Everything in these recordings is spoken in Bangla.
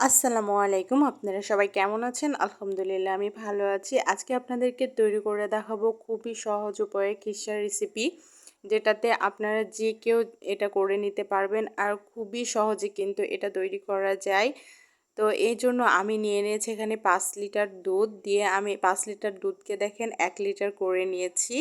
আসসালামু আলাইকুম। আপনারা সবাই কেমন আছেন? আলহামদুলিল্লাহ, আমি ভালো আছি। আজকে আপনাদেরকে তৈরি করে দেখাবো খুবই সহজ উপায়ে খিসার রেসিপি যেটাতে আপনারা যে কেউ এটা করে নিতে পারবেন। আর খুবই সহজে কিন্তু এটা তৈরি করা যায়। তো এই জন্য আমি নিয়ে নিয়েছি এখানে পাঁচ লিটার দুধ দিয়ে আমি পাঁচ লিটার দুধকে দেখেন এক লিটার করে নিয়েছি।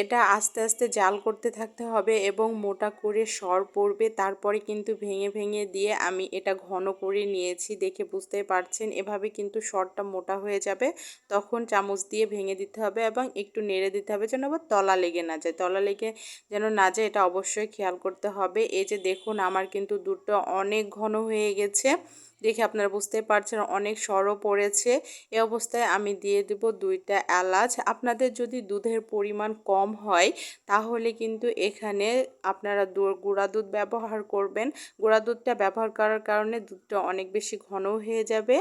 এটা আস্তে আস্তে জাল করতে থাকতে হবে এবং মোটা করে সর পড়বে। তারপরে কিন্তু ভেঙে ভেঙে দিয়ে আমি এটা ঘন করে নিয়েছি দেখে বুঝতে পারছেন। এভাবে কিন্তু সরটা মোটা হয়ে যাবে। তখন চামচ দিয়ে ভেঙে দিতে হবে এবং একটু নেড়ে দিতে হবে যেন আবার তলা লেগে না যায়। তলা লেগে যেন না যায় এটা অবশ্যই খেয়াল করতে হবে। এই যে দেখুন আমার কিন্তু দুধটা অনেক ঘন হয়ে গেছে। দেখে আপনারা বুঝতে পারছেন অনেক সরও পড়েছে। এ অবস্থায় আমি দিয়ে দেব দুইটা এলাচ। আপনাদের যদি দুধের পরিমাণ কম হয়, তাহলে কিন্তু এখানে আপনারা গুঁড়া দুধ ব্যবহার করবেন। গুঁড়া দুধটা ব্যবহার করার কারণে দুধটা অনেক বেশি ঘন হয়ে যাবে।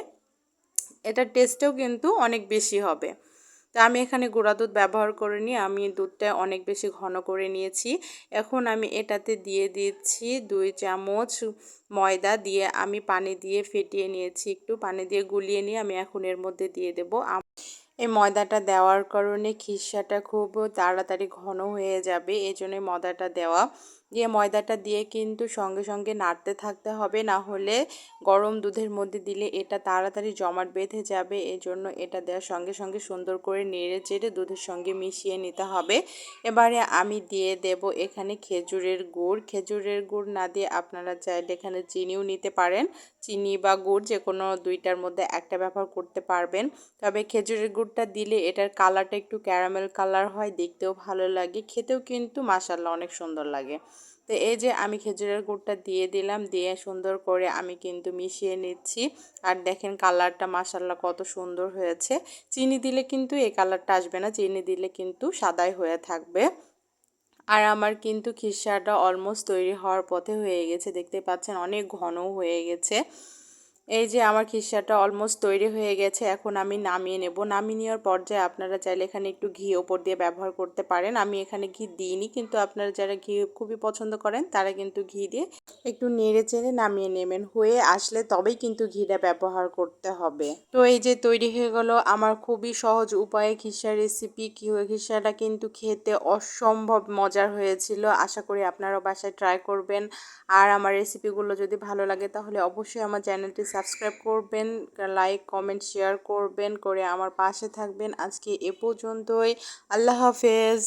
এটার টেস্টেও কিন্তু অনেক বেশি হবে। তা আমি এখানে গুঁড়া দুধ ব্যবহার করে নিই আমি দুধটা অনেক বেশি ঘন করে নিয়েছি। এখন আমি এটাতে দিয়ে দিচ্ছি দুই চামচ ময়দা দিয়ে আমি পানি দিয়ে ফেটিয়ে নিয়েছি। একটু পানি দিয়ে গুলিয়ে নিয়ে আমি এখন এর মধ্যে দিয়ে দেব এই ময়দাটা দেওয়ার কারণে খিসাটা খুব তাড়াতাড়ি ঘন হয়ে যাবে এই জন্যই ময়দাটা দেওয়া। দিয়ে ময়দাটা দিয়ে কিন্তু সঙ্গে সঙ্গে নাড়তে থাকতে হবে, না হলে গরম দুধের মধ্যে দিলে এটা তাড়াতাড়ি জমাট বেঁধে যাবে এই জন্য এটা দেওয়ার সঙ্গে সঙ্গে সুন্দর করে নেড়ে চেড়ে দুধের সঙ্গে মিশিয়ে নিতে হবে। এবারে আমি দিয়ে দেব এখানে খেজুরের গুড়। খেজুরের গুড় না দিয়ে আপনারা চাইলে এখানে চিনিও নিতে পারেন। চিনি বা গুড় যে কোনো দুইটার মধ্যে একটা ব্যবহার করতে পারবেন। তবে খেজুরের গুড়টা দিলে এটার কালারটা একটু ক্যারামেল কালার হয়, দেখতেও ভালো লাগে, খেতেও কিন্তু মাসাল্লাহ অনেক সুন্দর লাগে। তো এই যে আমি খেজুরের গুড়টা দিয়ে দিলাম, দিয়ে সুন্দর করে আমি কিন্তু মিশিয়ে নিচ্ছি। আর দেখেন কালারটা মাসাল্লাহ কত সুন্দর হয়েছে। চিনি দিলে কিন্তু এই কালারটা আসবে না, চিনি দিলে কিন্তু সাদাই হয়ে থাকবে। আর আমার কিন্তু খিসাটা অলমোস্ট তৈরি হওয়ার পথে হয়ে গেছে, দেখতে পাচ্ছেন অনেক ঘন হয়ে গেছে। এই যে আমার খিসাটা অলমোস্ট তৈরি হয়ে গেছে, এখন আমি নামিয়ে নেব। নামিয়ে নেওয়ার পর্যায়ে আপনারা চাইলে এখানে একটু ঘি ওপর দিয়ে ব্যবহার করতে পারেন। আমি এখানে ঘি দিইনি, কিন্তু আপনারা যারা ঘি খুবই পছন্দ করেন, তারা কিন্তু ঘি দিয়ে একটু নেড়ে চেড়ে নামিয়ে নেবেন। হয়ে আসলে তবেই কিন্তু ঘিটা ব্যবহার করতে হবে। তো এই যে তৈরি হয়ে গেল আমার খুবই সহজ উপায়ে খিসার রেসিপি কী খিসাটা কিন্তু খেতে অসম্ভব মজার হয়েছিল। আশা করি আপনারাও বাসায় ট্রাই করবেন। আর আমার রেসিপিগুলো যদি ভালো লাগে তাহলে অবশ্যই আমার চ্যানেলটি সাবস্ক্রাইব করবেন লাইক, কমেন্ট, শেয়ার করবেন, করে আমার পাশে থাকবেন। আজকে এ পর্যন্তই। আল্লাহ হাফেজ।